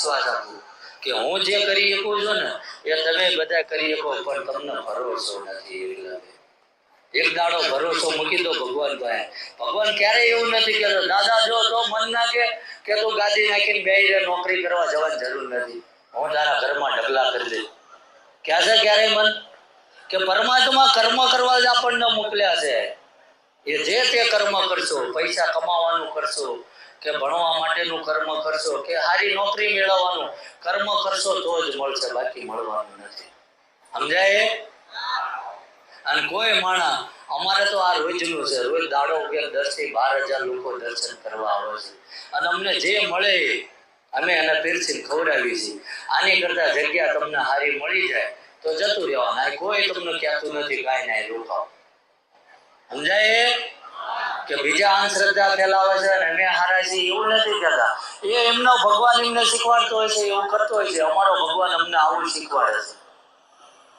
વિશ્વાસ આપું કે હું જે કરી શકું છું ને, એ તમે બધા કરી શકો, પણ તમને ભરોસો નથી એક દાડો ભરોસો મૂકી દો ભગવાન ભાઈ ભગવાન ક્યારે એવું નથી કહેતો, દાદા, જો તો મન ના કે તું ગાદી નાખીને બે નોકરી કરવા જવાની જરૂર નથી. હું તારા ઘરમાં ઢગલા કરી દઈશ. ક્યાં છે ક્યારેય મન? કે પરમાત્મા કર્મ કરવા જ આપણને મોકલ્યા છે. એ જે તે કર્મ કરશો, પૈસા કમાવાનું કરશો કે ભણવા માટેનું કર્મ કરશો કે સારી નોકરી મેળવવાનું, કર્મ કરશો તો જ મળશે, બાકી મળવાનું નથી. સમજાય? અને કોઈ માણા અમારે તો આ રોજનું છે, રોજ દાડો ઉગે દસથી બાર હજાર લોકો દર્શન કરવા આવે છે. અને અમને જે મળે, અમે એને પીરસીને ખવડાવીએ છીએ. આની કરતા જગ્યા તમને સારી મળી જાય, તો જતું રહેવાનું. કોઈ તમને કહેતું નથી, કાંઈ ના રોકાવ સમજાય? કે બીજા અંધશ્રદ્ધા ફેલાવે છે અને મેં હારા છીએ એવું નથી કહેતા. એ એમનો ભગવાન એમને શીખવાડતો હોય છે, એવું કરતો હોય છે. અમારો ભગવાન અમને આવું શીખવાડે છે.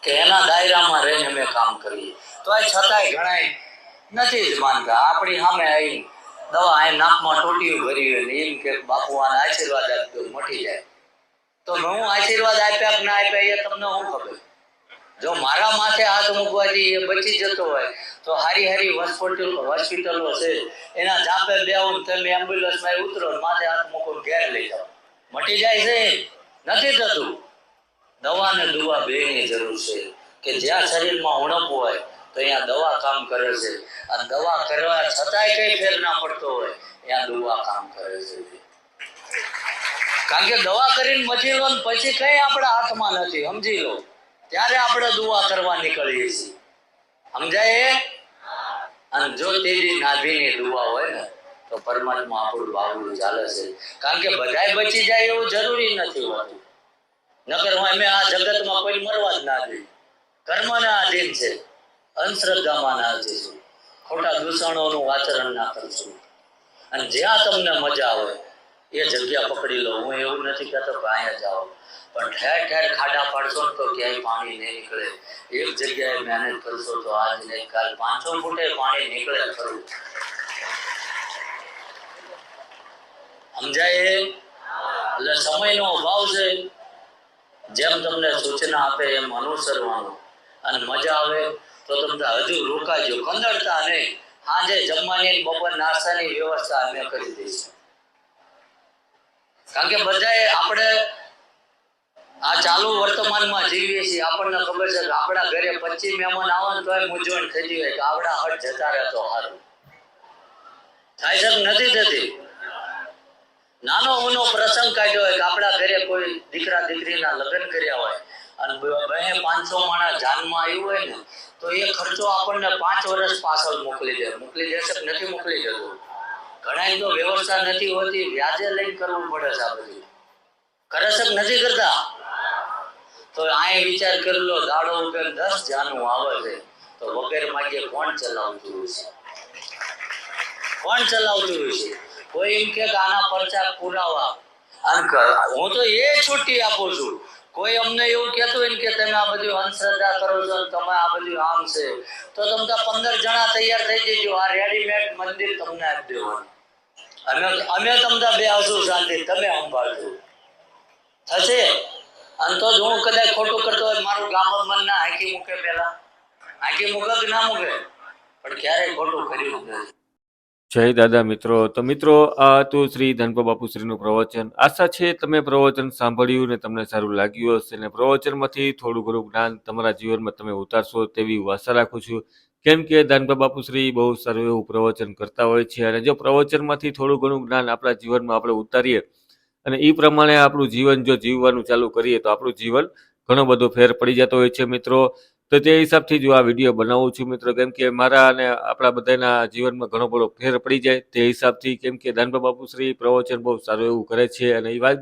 કે એના દાયરામાં રહીને અમે કામ કરીએ. તો આ છતાંય ઘણાય નથી જ માનતા. આપણી સામે આવી દવા આ નાકમાં તૂટી ભરી હોય એમ કે બાપુ આને આશીર્વાદ આપ્યો મટી જાય. તો હું આશીર્વાદ આપ્યા કે ના આપ્યા એ તમને શું ખબર? જો મારા માથે હાથ મૂકવાથી એ બચી જતો હોય, તો હારી હારી હોસ્પિટલ હોસ્પિટલો છે. એના જાપે બે તમે એમ્બ્યુલન્સમાં ઉતરો ને માથે હાથ મૂકો ને ઘેર લઈ જાઓ. મટી જાય છે? નથી થતું. દવા ને દુવા બેની જરૂર છે કે જ્યાં શરીરમાં ઉણપ હોય, તો અહીંયા દવા કામ કરે છે. અને દવા કરવા છતાંય કઈ ફેર ના પડતો હોય, ત્યાં દુવા કામ કરે છે. કારણ કે દવા કરીને મચી લો પછી કઈ આપણા હાથમાં નથી, સમજી લો. ત્યારે આપણે દુવા કરવા નીકળીએ છીએ. સમજાય? અને જો તેરી નાભીની દુવા હોય ને, તો પરમાત્મા આપણું બાવડું ચાલે છે. કારણ કે બધાય બચી જાય એવું જરૂરી નથી હોતું. નકર અમે આ જગતમાં કોઈ મરવા જ ના જોઈએ કર્મના આધીન છે. અંધશ્રદ્ધામાં ના જઈશું ખોટા દૂષણોનું આચરણ ના કરશું અને જ્યાં તમને મજા આવે એ જગ્યા પકડી લો. હું એવું નથી કહેતો કે અહીંયા જાઓ પણ ઠેર ઠેર ખાડા પાડશો તો ક્યાંય પાણી નહીં નીકળે. એક જગ્યાએ મહેનત કરશો તો આજ નહીં, કાલ પાંચસો ફૂટે પાણી નીકળે ખરું. સમજાય? એટલે સમયનો અભાવ છે. જેમ તમને સૂચના આપે એમ અનુસરવાનું. અને મજા આવે તો તમને હજુ રોકાજો. કંદડતા નહીં. સાંજે જમવાની બપોર નાસ્તાની વ્યવસ્થા અમે કરી દઈશું. કારણ કે બધાએ આપણે આ ચાલુ વર્તમાનમાં જીવીએ છીએ, આપણને ખબર છે કે આપણા ઘરે પચીસ મહેમાન આવે ને તોય મૂંઝવણ થઈ હોય કે આપણા હટ જતા રહેતો સારું. થાય છે નથી થતી? નાનો ઊનો પ્રસંગ કાઢ્યો હોય કે આપણા ઘરે કોઈ દીકરા દીકરીના લગ્ન કર્યા હોય અને બ- પાંચસો માણસ જાનમાં આવ્યું હોય ને, તો એ ખર્ચો આપણને પાંચ વર્ષ પાછળ મોકલી દે. મોકલી દેશે નથી મોકલી જતો ઘણા તો વ્યવસ્થા નથી હોતી, વ્યાજે લઈને કરવું પડે છે આ બધું. કરે છે નથી કરતા? તો આ વિચાર કરી લો, દાડો ઉપર દસ જાનું આવે છે. તો વગેરે માગે કોણ ચલાવતું હશે કોણ ચલાવતું હશે કોઈ એમ કે આના પરચા પુરાવા. હું તો એ છુટ્ટી આપું છું. કોઈ અમને એવું કહેતું હોય ને કે તમે આ બધું અંધશ્રદ્ધા કરો છો તમે આ બધું આમ છે, તો તમે પંદર જણા તૈયાર થઈ જજો. આ રેડીમેડ મંદિર તમને આપી દેવાનું. અમે અમે તમને બે આવશું શાંતિ, તમે સંભાળજો થશે? અને તો જ હું કદાચ ખોટું કરતો હોય, મારું ગામ મન ના હાંકી મૂકે પેલા હાંકી મૂકે કે ના મૂકે? પણ ક્યારેય ખોટું કર્યું જ નથી જય દાદા મિત્રો. તો મિત્રો, આ હતું શ્રી ધનપા બાપુશ્રીનું પ્રવચન. આશા છે તમે પ્રવચન સાંભળ્યું ને તમને સારું લાગ્યું હશે ને પ્રવચનમાંથી થોડું ઘણું જ્ઞાન તમારા જીવનમાં તમે ઉતારશો તેવી આશા રાખું છું. કેમ કે દાનપા બાપુશ્રી બહુ સારું એવું પ્રવચન કરતા હોય છે અને જો પ્રવચનમાંથી થોડું ઘણું જ્ઞાન આપણા જીવનમાં આપણે ઉતારીએ અને એ પ્રમાણે આપણું જીવન જો જીવવાનું ચાલુ કરીએ તો આપણું જીવન ઘણો બધો ફેર પડી જતો હોય છે મિત્રો. તો તે હિસાબથી જો આ વીડિયો બનાવું છું મિત્રો. કેમ કે મારા અને આપણા બધાના જીવનમાં ઘણો બધો ફેર પડી જાય. તે હિસાબથી કેમ કે દાનબા બાપુશ્રી પ્રવચન બહુ સારું એવું કરે છે અને એ વાત,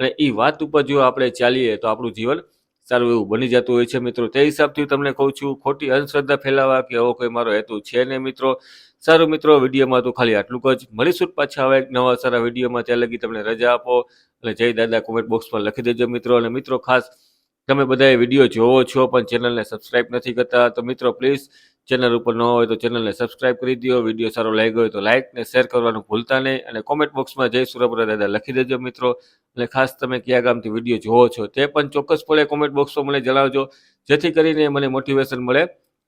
અને એ વાત ઉપર જો આપણે ચાલીએ તો આપણું જીવન સારું એવું બની જતું હોય છે મિત્રો. તે હિસાબથી તમને કહું છું, ખોટી અંધશ્રદ્ધા ફેલાવા કે એવો કોઈ મારો હેતુ છે ને મિત્રો. સારું મિત્રો, વિડીયોમાં તો ખાલી આટલું જ. મળીશું પાછા હવે એક નવા સારા વિડીયોમાં. ત્યાં લગી તમને રજા આપો અને જય દાદા કોમેન્ટ બોક્સમાં લખી દેજો મિત્રો. અને મિત્રો ખાસ તમે બધાએ વીડિયો જોવો છો પણ ચેનલને સબસ્ક્રાઇબ નથી કરતા, તો મિત્રો પ્લીઝ ચેનલ ઉપર ન હોય તો ચેનલને સબસ્ક્રાઇબ કરી દો વીડિયો સારો લાગ્યો હોય તો લાઇક ને શેર કરવાનું ભૂલતા નહીં અને કોમેન્ટ બોક્સમાં જય સુરપુરા દાદા લખી દેજો મિત્રો. અને ખાસ તમે કયા ગામથી વીડિયો જોવો છો તે પણ ચોક્કસપણે કોમેન્ટ બોક્સમાં મને જણાવજો, જેથી કરીને મને મોટિવેશન મળે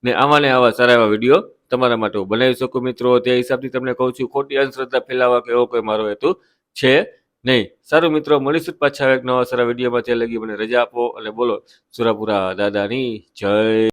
ને આવા ને આવા સારા એવા વીડિયો તમારા માટે હું બનાવી શકું મિત્રો. તે હિસાબથી તમને કહું છું, ખોટી અંધશ્રદ્ધા ફેલાવવા કે એવો કોઈ મારો હેતુ છે નહીં. સારું મિત્રો, મળીશું પાછા એક નવા સારા વિડીયોમાં. ત્યાં લગી મને રજા આપો અને બોલો, સુરાપુરા દાદાની જય.